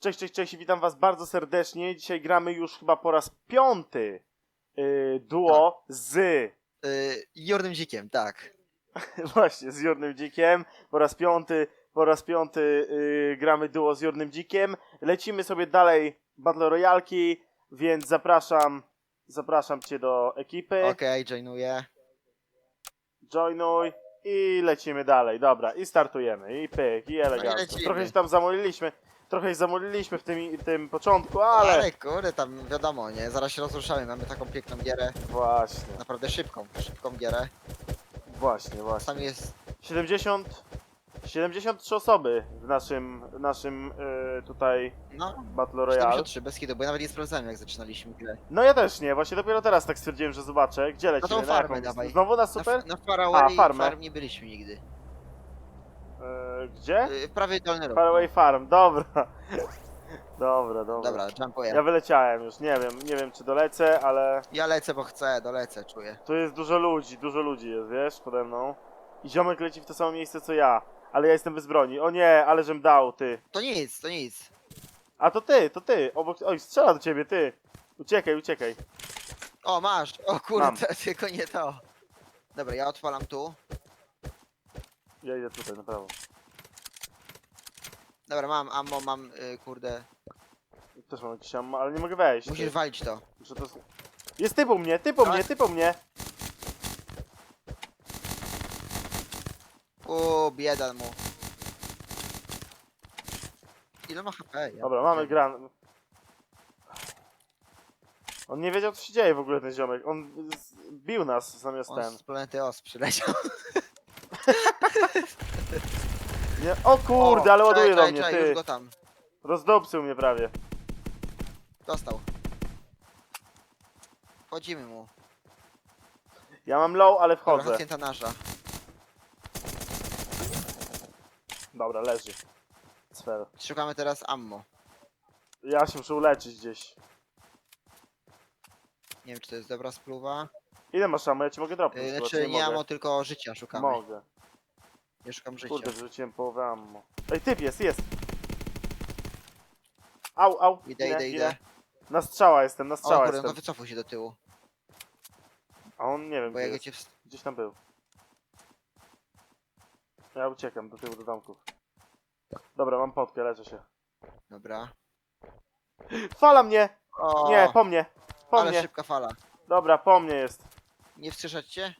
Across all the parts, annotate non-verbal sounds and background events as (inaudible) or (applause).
Cześć, cześć, cześć, witam was bardzo serdecznie. Dzisiaj gramy już chyba po raz piąty yy, duo z, Yy, Jurnym Dzikiem, tak. (laughs) właśnie, z Jurnym Dzikiem. Po raz piąty, po raz piąty yy, gramy duo z Jurnym Dzikiem. Lecimy sobie dalej Battle Royalki, więc zapraszam, zapraszam cię do ekipy. Okej, joinuję. Joinuj i lecimy dalej. Dobra, i startujemy. I pyk, i elegancko. lecimy. Trochę się tam zamoliliśmy. Trochę się zamoliliśmy w tym, tym początku, Ale... ale... Kurde, tam wiadomo, nie? Zaraz się rozruszamy, mamy taką piękną gierę. Właśnie, Naprawdę szybką, szybką gierę. właśnie, właśnie. Tam jest... 70, 73 osoby w naszym, w naszym yy, tutaj No, Battle Royale. 73, bez kitu, bo ja nawet nie sprawdzałem jak zaczynaliśmy grę. No ja też nie, właśnie dopiero teraz tak stwierdziłem, że zobaczę. Gdzie lecimy? tą Na farmę dawaj. Znowu na Na, super? na Faraway A, farmę. Farm nie byliśmy nigdy. Gdzie? Yy, prawie dolny róg. Faraway Farm, dobra. Dobra, dobra. Dobra, jumpuję. Ja wyleciałem już, nie wiem, nie wiem czy dolecę, ale Ja lecę, bo chcę, dolecę, czuję. tu jest dużo ludzi, dużo ludzi jest, wiesz, pode mną. I ziomek leci w to samo miejsce co ja, ale ja jestem bez broni. O nie, ale żem dał, ty. To nic, to nic. A to ty, to ty, obok, oj, strzela do ciebie, ty. Uciekaj, uciekaj. O, masz! O kurde, Mam. (laughs) tylko nie to. Dobra, ja odpalam tu. Ja idę tutaj, na prawo. Dobra, mam ammo, mam, yy, kurde. Też mam jakiś ammo, ale nie mogę wejść. Musisz walić to. Muszę to... Jest typ u mnie, typ u Tak? mnie, typ u mnie. O, bieda mu. Ile ma HP? Ja Dobra, mamy gran. On nie wiedział co się dzieje w ogóle ten ziomek. On z- bił nas zamiast On ten. z planety OS przyleciał. (laughs) Nie? O kurde, ale ładuje do mnie, ty. już go tam. Rozdobcył mnie prawie. Dostał. Wchodzimy mu. Ja mam low, ale Dobra, wchodzę. pacjenta nasza. Dobra, leży. Sfer. Szukamy teraz ammo. Ja się muszę uleczyć gdzieś. Nie wiem, czy to jest dobra spluwa. Ile masz ammo? Ja ci mogę dropnąć. Yy, chyba, czy znaczy nie mogę? ammo, tylko życia szukamy. Mogę. Ja szukam życia. Kurde, wrzuciłem połowę ammo. Ej, typ jest, jest. Au, au. Idę, idę, idę. Na strzała jestem, na O strzała kurde, no jestem. wycofuj się do tyłu. A on nie wiem, Bo gdzie jak jest. cię... wst- Gdzieś tam był. Ja uciekam do tyłu do domków. Dobra, mam potkę, leczę się. Dobra. Fala mnie! O, Nie, po mnie! Po ale mnie! szybka fala. Dobra, po mnie jest. Nie wstrzeszać cię?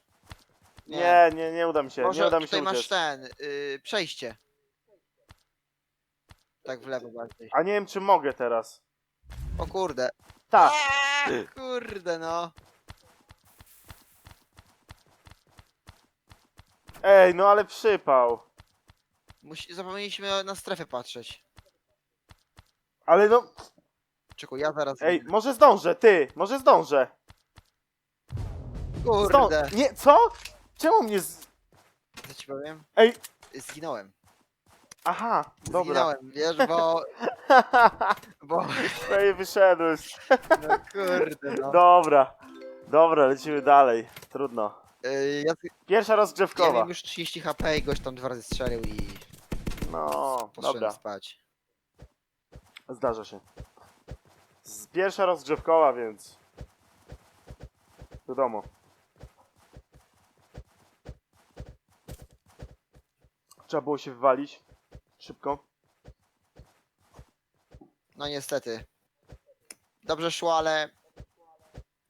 Nie, nie, nie uda mi się, Może nie uda mi się tutaj masz uciec. ten, yy, przejście. Tak w lewo bardziej. A nie wiem, czy mogę teraz. O kurde. Tak, Eee, kurde no. ej, no ale przypał. Musi... Zapomnieliśmy na strefę patrzeć. Ale no, Czekaj, ja zaraz... ej, może zdążę, ty, może zdążę. Zdążę. Kurde. Nie, co? Czemu mnie z... Co ci powiem? Ej. Zginąłem. Aha, dobra. Zginąłem, wiesz, bo... (laughs) Bo... Ej, wyszedłeś. No kurde no. Dobra. Dobra, lecimy dalej. Trudno. Ja, Pierwsza ja rozgrzewkowa. miałem już 30 HP i gość tam dwa razy strzelił i No, poszedłem dobra. spać. Zdarza się. Z pierwsza rozgrzewkowa, więc. Wiadomo. Trzeba było się wywalić. Szybko. No niestety. Dobrze szło, ale...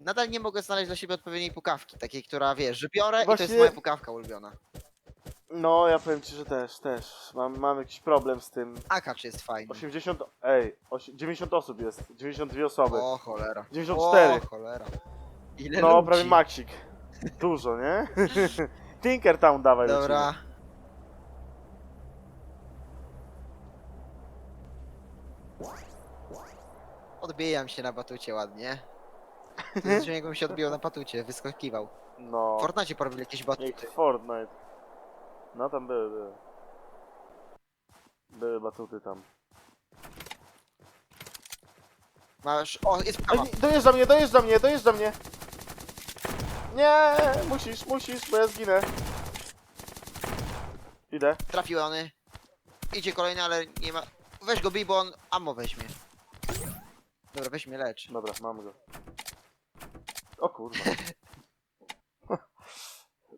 Nadal nie mogę znaleźć dla siebie odpowiedniej pukawki, takiej, która wiesz, że biorę i to Właśnie- jest moja pukawka ulubiona. No, ja powiem ci, że też, też. Mam, mam jakiś problem z tym. Akacz jest fajny. 80. Ej, osi- 90 osób jest. 92 osoby. O cholera. 94. O cholera. Ile No, ludzi. prawie maksik. Dużo, nie? (laughs) Tinker Town dawaj Dobra. lecimy. Odbijam się na batucie ładnie. (laughs) To jest jakbym się odbijał na batucie, wyskakiwał. No. W Fortnite porobili jakieś Jak batuty. Fortnite. No tam były, były. Były batuty tam. Masz... O, jest Ej, nie, dojeżdża mnie, dojeżdża mnie, dojeżdża mnie! Nie, musisz, musisz, bo ja zginę. Idę. Trafiony. Idzie kolejny, ale nie ma... weź go bij, bo on ammo weźmie. Dobra, weź mnie lecz. Dobra, mam go. O kurwa. (laughs)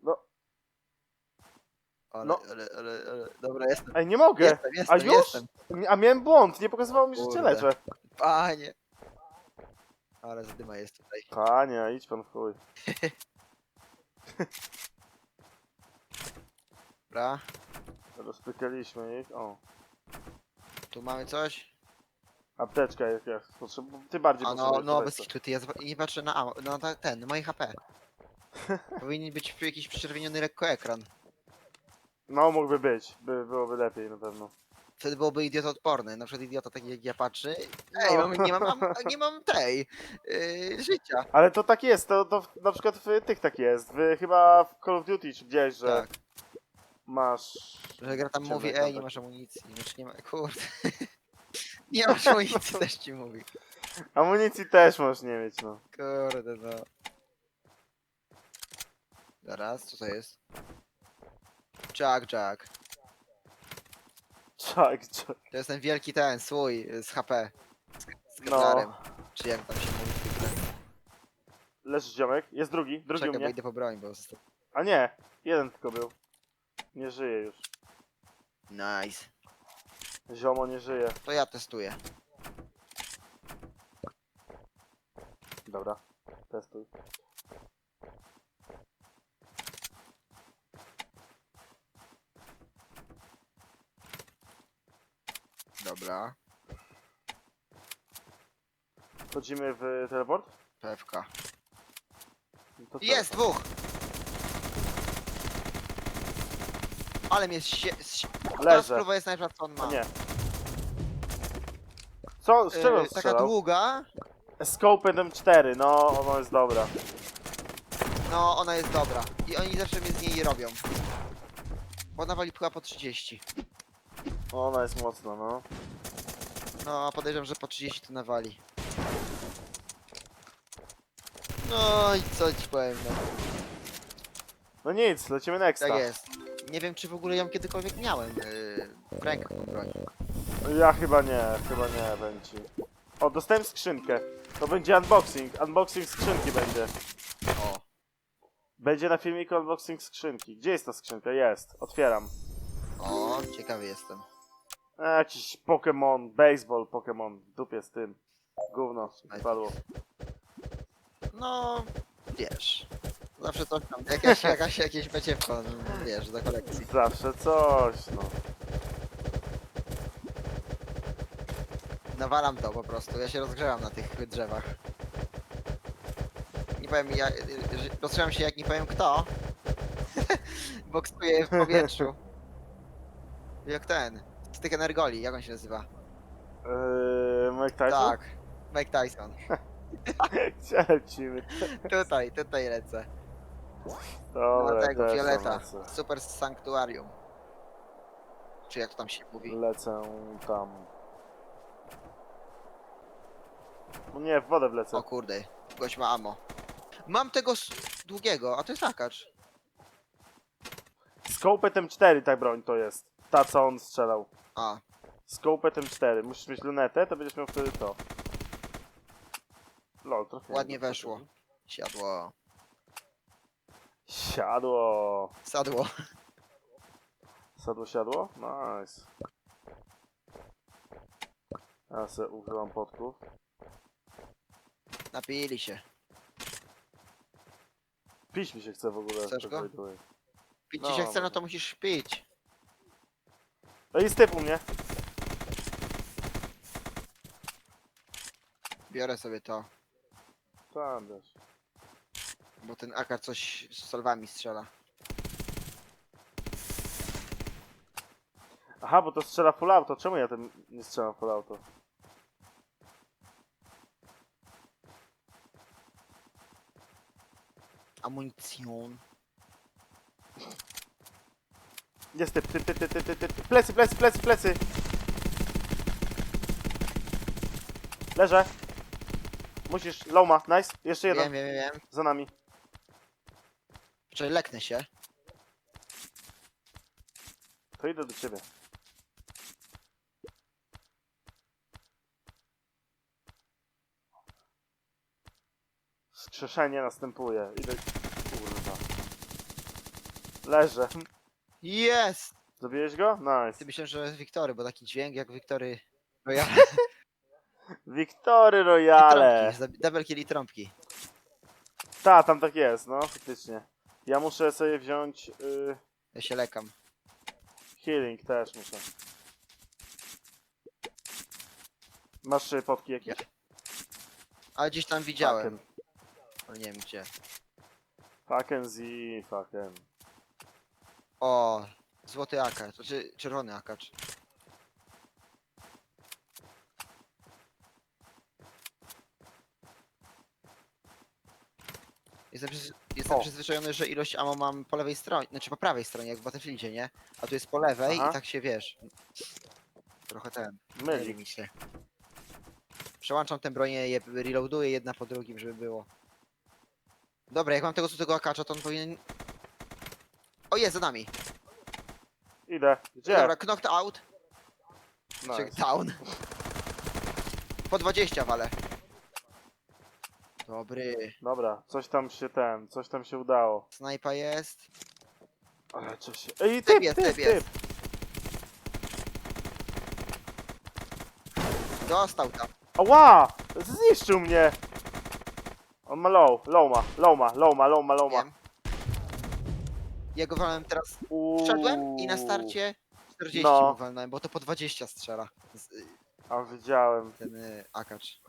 No, Ale, No. ale, ale, ale, dobra, jestem. ej, nie mogę! Jestem, A jestem, już? jestem. A miałem błąd, nie pokazywało mi, że cię Kurde. leczę. Panie. Ale zadyma jest tutaj. Panie, idź pan w chuj. (laughs) Dobra, Rozpykaliśmy ich. O, tu mamy coś. Apteczka jest, jest. Potrzebu- Ty bardziej A no, potrzebujesz no bez kitu, ty ja zwa- nie patrzę na ammo, no ta, ten, moje HP. (laughs) Powinien być jakiś przyczerwieniony lekko ekran. No, mógłby być. By, byłoby lepiej na pewno. Wtedy byłoby idiota odporny. Na przykład idiota taki jak ja patrzy. Ej, No. mam, nie, mam, am- (laughs) nie mam tej yy, życia. Ale to tak jest, to, to w- na przykład w tych tak jest. W, chyba w Call of Duty czy gdzieś, że Tak, masz... że gra tam Ciemny mówi, ej, nie masz amunicji. Znaczy nie ma, kurde. Nie masz amunicji, też ci mówi. Amunicji też możesz nie mieć, no. Kurde, no. Zaraz, co to jest? Jack, Jack. Czak, czak. To jest ten wielki ten, słój y, z HP. Z, z No. Czy jak tam się mówi w grze. Leży ziomek. Jest drugi, drugi u Czekaj, bo mnie. idę po broń, bo... A nie, jeden tylko był. Nie żyje już. Nice. Ziomo nie żyje. To ja testuję. Dobra, testuj. Dobra. Wchodzimy w teleport? PFK. No to co? Jest, dwóch! Ale mnie sie... Teraz Leżę. próbuję snajpera, co on ma. Nie. Co? Z czego Yy, taka strzelał? długa. Scope M4, no ono jest dobra. No, ona jest dobra. I oni zawsze mnie z niej robią. Bo ona wali chyba po 30. Ona jest mocna, no. No, a podejrzewam, że po 30 to nawali. No i co ci powiem, no. No nic, lecimy nexta. Tak jest. Nie wiem, czy w ogóle ją kiedykolwiek miałem yy, w rękach tą broń. Ja chyba nie, chyba nie będzie. O, dostałem skrzynkę. To będzie unboxing. Unboxing skrzynki będzie. O. Będzie na filmiku unboxing skrzynki. Gdzie jest ta skrzynka? Jest. Otwieram. O, ciekawy jestem. E, jakiś Pokémon, baseball Pokémon. W dupie z tym. Gówno. Padło. No, wiesz. Zawsze coś tam, jakaś, jakaś, jakieś beciewko, no, wiesz, do kolekcji. Zawsze coś, no. Nawalam to po prostu, ja się rozgrzewam na tych drzewach. Nie powiem, ja rozgrzewam się jak nie powiem kto. (laughs) Boksuję w powietrzu. (laughs) Jak ten, z tych energoli, jak on się nazywa? Eee, Mike Tyson? Tak, Mike Tyson. (laughs) Gdzie lecimy? Tutaj, tutaj lecę. Dobra, Na tego, też. Super Sanctuarium. Czy jak to tam się mówi? Lecę tam. No nie, w wodę wlecę. O kurde, gość ma ammo. Mam tego s- długiego, a to jest akacz. Scope M4 ta broń to jest. Ta co on strzelał. A, Scope M4. Musisz mieć lunetę, to będziesz miał wtedy to. Lol, trochę. ładnie weszło. Siadło. Siadło. Sadło. Sadło, siadło? Nice. Ja se używam podków. Napili się. Pić mi się chce w ogóle. Chcesz tak go? by the way. Pić No, ci się chce, no to musisz pić. No jest typ u mnie. Biorę sobie to, Tam wiesz. Bo ten akar coś z solwami strzela. Aha, bo to strzela full auto. Czemu ja tym nie strzelam full auto? Amunicjon. Jest typ, typ, typ, typ, typ, typ, typ. Plecy, plecy, plecy, plecy. Leżę. Musisz, Loma, nice. Jeszcze jeden, Wiem, wiem, wiem. za nami. Czekaj, leknę się. To idę do ciebie. Skrzeszenie następuje. Idę... Kurwa. Leżę. Jest! Zabiłeś go? Nice. Ty myślałem, że jest Wiktory, bo taki dźwięk jak Wiktory Royale. (laughs) Wiktory Royale. Trąbki, Double kill i trąbki. Ta, tam tak jest, no, faktycznie. Ja muszę sobie wziąć y, Ja się lekam. healing też muszę. Masz y, potki jakieś? Ale gdzieś tam widziałem, ale nie wiem gdzie. fucking z fucking. O, złoty akacz, znaczy czerwony akacz. Jestem, przyz- jestem O. przyzwyczajony, że ilość ammo mam po lewej stronie, znaczy po prawej stronie, jak w Battlefieldzie, nie? A tu jest po lewej Aha. i tak się wiesz. Trochę ten, myli Myli. mi się. Przełączam tę bronię, je reloaduję jedna po drugim, żeby było. Dobra, jak mam tego złotego akacza, to on powinien... O, jest za nami! Idę. Gdzie? Dobra, knocked out. Nice. Nice. Down. Po 20 wale. Dobry. Dobra, coś tam się ten, coś tam się udało. Snajpa jest. Ale co się... Ej, Typ typ, jest, typ, typ typ. jest. Dostał tam. Ała! Zniszczył mnie! On ma low, low ma, low ma, low ma, low ma, low ma. Wiem. Ja go walnąłem teraz. Uuu. Wszedłem i na starcie 40 No. mu walnąłem, bo to po 20 strzela. Z, y, A widziałem, ten y, akacz.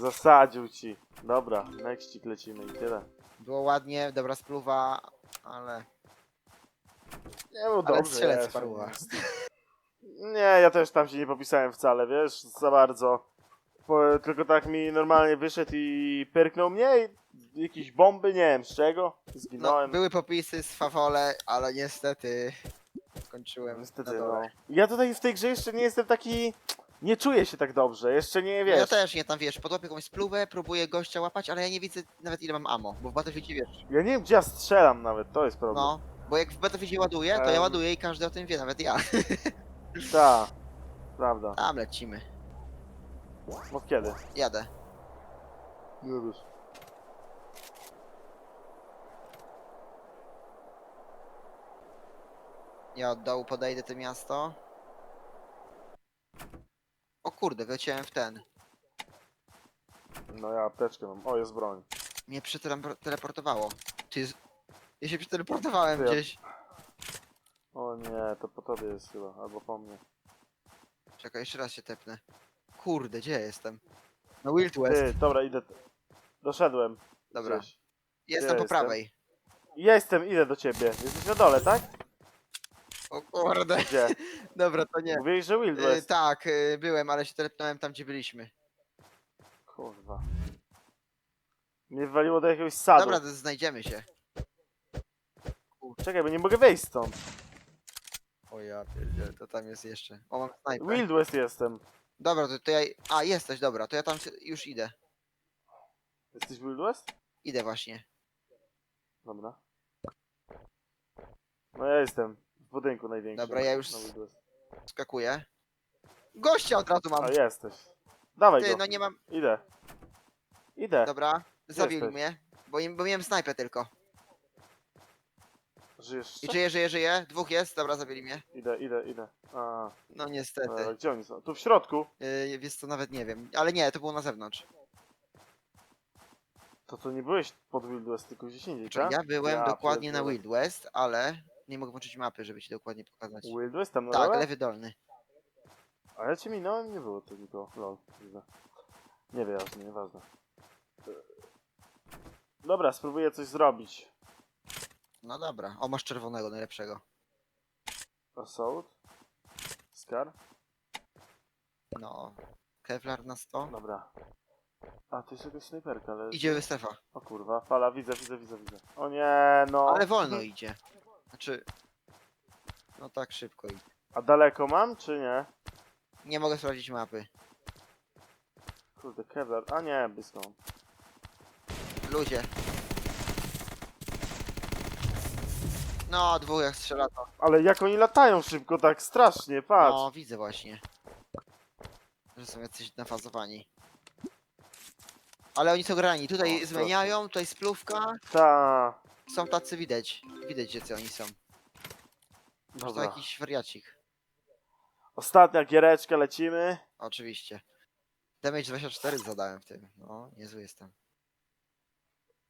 Zasadził ci. Dobra, nextik lecimy i tyle. Było ładnie, dobra spluwa, ale. Nie było Ale dobrze. strzelec jest. Nie, ja też tam się nie popisałem wcale, wiesz, za bardzo. Po, tylko tak mi normalnie wyszedł i pyrknął mnie i jakieś bomby, nie wiem z czego, No, zginąłem. były popisy z fawole, ale niestety skończyłem. Niestety, na dole. no. Ja tutaj w tej grze jeszcze nie jestem taki... Nie czuję się tak dobrze, jeszcze nie No wiesz. ja też nie tam wiesz, podłapię jakąś spluwę, próbuję gościa łapać, ale ja nie widzę nawet ile mam ammo, bo w Battlefieldzie wiesz. Ja nie wiem gdzie ja strzelam nawet, to jest problem. No, bo jak w Battlefieldzie ładuję, to ja Em. ładuję i każdy o tym wie, nawet ja. (laughs) Tak, prawda. Tam lecimy. Od kiedy? Jadę. Już. Ja od dołu podejdę to miasto. O kurde, wleciałem w ten. No ja apteczkę mam. O, jest broń. Mnie przeteleportowało. Ty... z- Ja się przeteleportowałem Ty, ja- gdzieś. O nie, to po tobie jest chyba, albo po mnie. Czekaj, jeszcze raz się tepnę. Kurde, gdzie ja jestem? No Wild West. Ty, dobra, idę. Doszedłem. Dobra. Gdzieś. Jestem po jestem? prawej. Jestem, idę do ciebie. Jesteś na dole, tak? O kurde. Gdzie? (laughs) Dobra, to nie. Mówiłeś, że Wild Y, West. tak, y, byłem, ale się telepnąłem tam, gdzie byliśmy. Kurwa. Mnie wywaliło do jakiegoś sadu. Dobra, to znajdziemy się. Czekaj, bo nie mogę wejść stąd. O ja pierdzielę, to tam jest jeszcze. O, mam snajpę. Wild West jestem. Dobra, to, to ja... A, jesteś, dobra, to ja tam już idę. Jesteś Wild West? Idę właśnie. Dobra. No ja jestem. W budynku największym. Dobra, ja już- na Wild West. Skakuję. Gościa od razu mam. A jesteś. Dawaj Ty, go. no nie mam... Idę. Idę. Dobra, zabili Jesteś. mnie. Bo, im- bo miałem snajpę tylko. Żyjesz I jeszcze? żyje, żyje, żyje. Dwóch jest, dobra, zabili mnie. Idę, idę, idę. A, No e, niestety. gdzie oni są? Tu w środku? Yy, wiesz co, nawet nie wiem. Ale nie, to było na zewnątrz. To to nie byłeś pod Wild West, tylko gdzieś indziej, tak? ja byłem dokładnie na pierdolę. Wild West, ale nie mogę włączyć mapy, żeby ci dokładnie pokazać. Wild West tam na Tak, dole? lewy dolny. A ja cię minąłem, nie było to nikogo. Lol, widzę. Nieważne, nieważne. Dobra, spróbuję coś zrobić. No dobra. O, masz czerwonego, najlepszego. Assault? Scar? No. Kevlar na 100. Dobra. A, to jest jakaś snajperka, ale... Idzie strefa. O kurwa, fala, widzę, widzę, widzę, widzę. O nie, no. Ale wolno idzie. Znaczy... No tak szybko idzie. A daleko mam, czy nie? Nie mogę sprawdzić mapy. Kurde, Kevlar. A nie, blisko. Ludzie. No, dwóch jak strzela to. Ale jak oni latają szybko, tak strasznie, patrz. No, widzę właśnie. Że są jacyś nafazowani. Ale oni są grani. Tutaj O, proszę. zmieniają, tutaj splówka. Ta. Są tacy widać. Widać, jacy oni są. To Dobra. jakiś wariacik. Ostatnia giereczka, lecimy. Oczywiście. Damage 24 zadałem w tym. No, niezły jestem.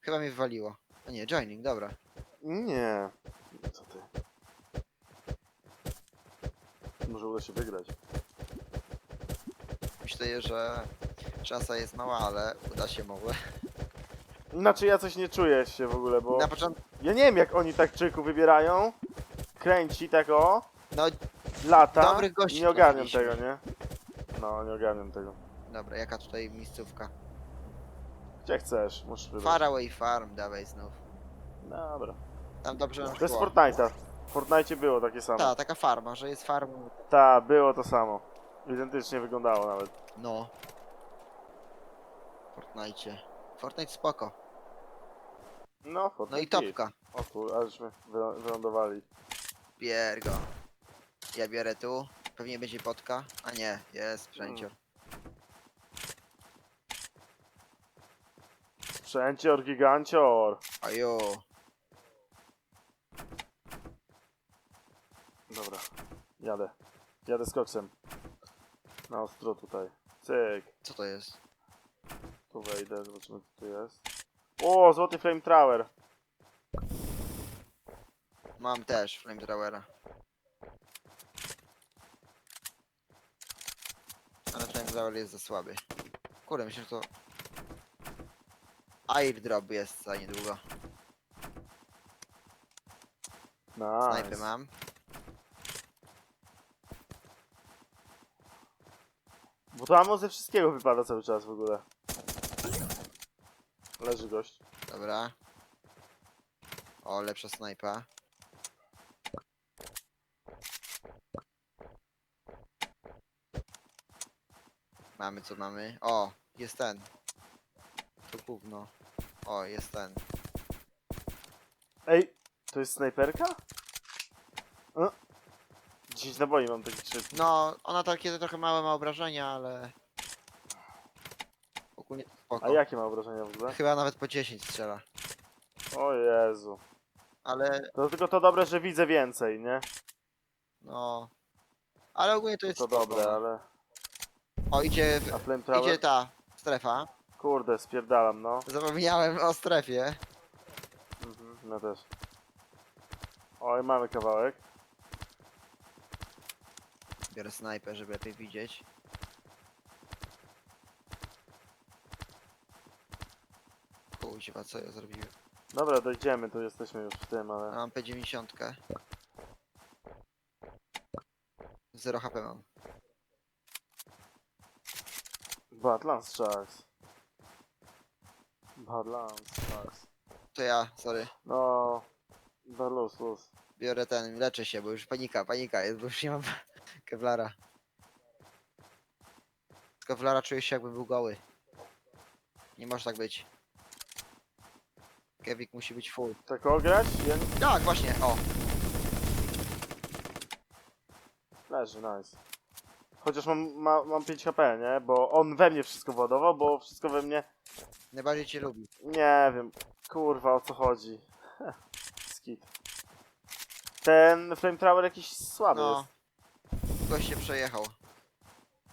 Chyba mnie wywaliło. A nie, joining, dobra. Nie. Co ty? Może uda się wygrać. Myślę, że szansa jest mała, ale uda się mogły. Znaczy ja coś nie czuję się w ogóle, bo Na początku, ja nie wiem jak oni tak czyku wybierają. Kręci tego, no lata. Dobrych gości nie ogarniam trafiliśmy. tego, nie? No, nie ogarniam tego. dobra, jaka tutaj miejscówka? Gdzie chcesz, musisz wybrać. Faraway Farm, dawaj znów. Dobra. Tam dobrze nam To jest szło. Fortnite'a. W Fortnite było takie samo. Ta, taka farma, że jest farm. Ta, było to samo. Identycznie wyglądało nawet. No. W Fortnite. Fortnite spoko. No, Fortnite. No i topka. O kur, wy- wylądowali. Bier go. Ja biorę tu. Pewnie będzie potka. A nie, jest sprzęcior. Sprzęcior, gigancior. Ojo. Dobra, jadę. Jadę z koksem. Na ostro tutaj. Cyk. Co to jest? Tu wejdę, zobaczymy co tu jest. O, złoty flamethrower. Mam też flamethrowera. Ale flamethrower jest za słaby. Kurde, myślę, że to... Airdrop jest za niedługo. Snajpy Nice. mam. Bo to ammo ze wszystkiego wypada cały czas w ogóle. Leży gość. Dobra. O, lepsza snajpa. Mamy co mamy. O, jest ten. To gówno. O, jest ten. Ej, to jest snajperka? E? 10 naboi mam taki krzyk. No, ona takie trochę małe ma obrażenia, ale... Spoko. A jakie ma obrażenia w ogóle? Chyba nawet po 10 strzela. O Jezu. Ale, To tylko to dobre, że widzę więcej, nie? no... Ale ogólnie to jest To spoko, dobre, no. ale... O, idzie, A flamethrower? idzie ta strefa. Kurde, spierdalam, no. Zapomniałem o strefie. Mhm, no też. Oj, mamy kawałek. Biorę snajpę, żeby lepiej widzieć. Kuźwa, co ja zrobiłem? Dobra, dojdziemy, tu jesteśmy już w tym, ale... mam P90. 0 HP mam. Badlands Sharks. Badlands Sharks. To ja, sorry. No... Da luz, luz. Biorę ten, leczę się, bo już panika, panika jest, bo już nie mam (laughs) kevlara. Z kevlara czuję się jakbym był goły. Nie może tak być. Kevik musi być full. Tak ograć? Tak, właśnie, o. Leży, nice. Chociaż mam, ma, mam 5 HP, nie? Bo on we mnie wszystko władował, bo wszystko we mnie... Najbardziej cię lubi. Nie wiem. Kurwa, o co chodzi. (laughs) Skit. Ten flamethrower jakiś słaby No. jest. Gość się przejechał.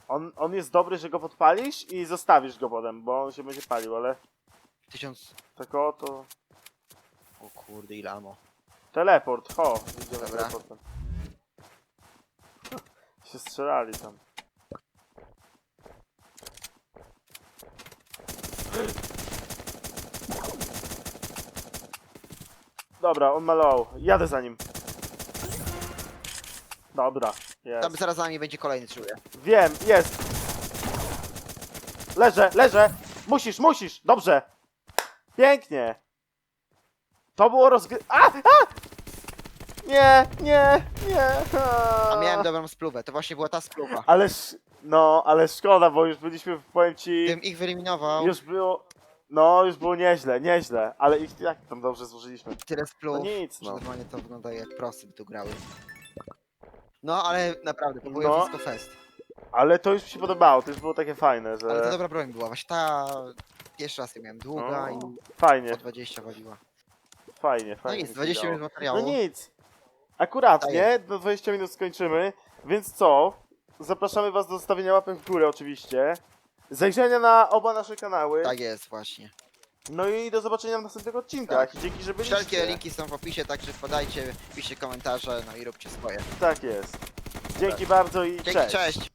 On, on jest dobry, że go podpalisz i zostawisz go potem, bo on się będzie palił, ale Tysiąc... tak o to... O kurde, ile amo. Teleport, ho! Idziemy Dobra. teleportem. (laughs) się strzelali tam. Dobra, on ma low. Jadę za nim. Dobra, jest. Tam zaraz za nami będzie kolejny, czuję. Wiem, jest. Leżę, leżę. Musisz, musisz. Dobrze. Pięknie. To było rozgry... A! A! Nie, nie, nie. A miałem dobrą spluwę, to właśnie była ta spluwa. Ale sz... No, ale szkoda, bo już byliśmy, powiem ci... Gdybym ich wyeliminował, Już było... No, już było nieźle, nieźle. Ale ich jak tam dobrze złożyliśmy. tyle No spluw, nic, że no. normalnie to wygląda jak prosy by tu grały. No, ale naprawdę, to było No. wszystko fest. Ale to już mi się podobało, to już było takie fajne, że... Ale to dobra broń była, właśnie ta Pierwszy raz ją miałem długa O, i Fajnie, po 20 waliła. Fajnie, No fajnie. nic, mi się 20 grało. minut materiału. No nic. Akurat, Daję. nie? Do 20 minut skończymy. Więc co? Zapraszamy was do zostawienia łapek w górę oczywiście. Zajrzenia na oba nasze kanały. Tak jest, właśnie. No i do zobaczenia w następnych odcinkach. Tak. Dzięki, że byliście. Wszelkie linki są w opisie, także podajcie, piszcie komentarze, no i róbcie swoje. Tak jest. Dzięki bardzo i Dzięki, cześć.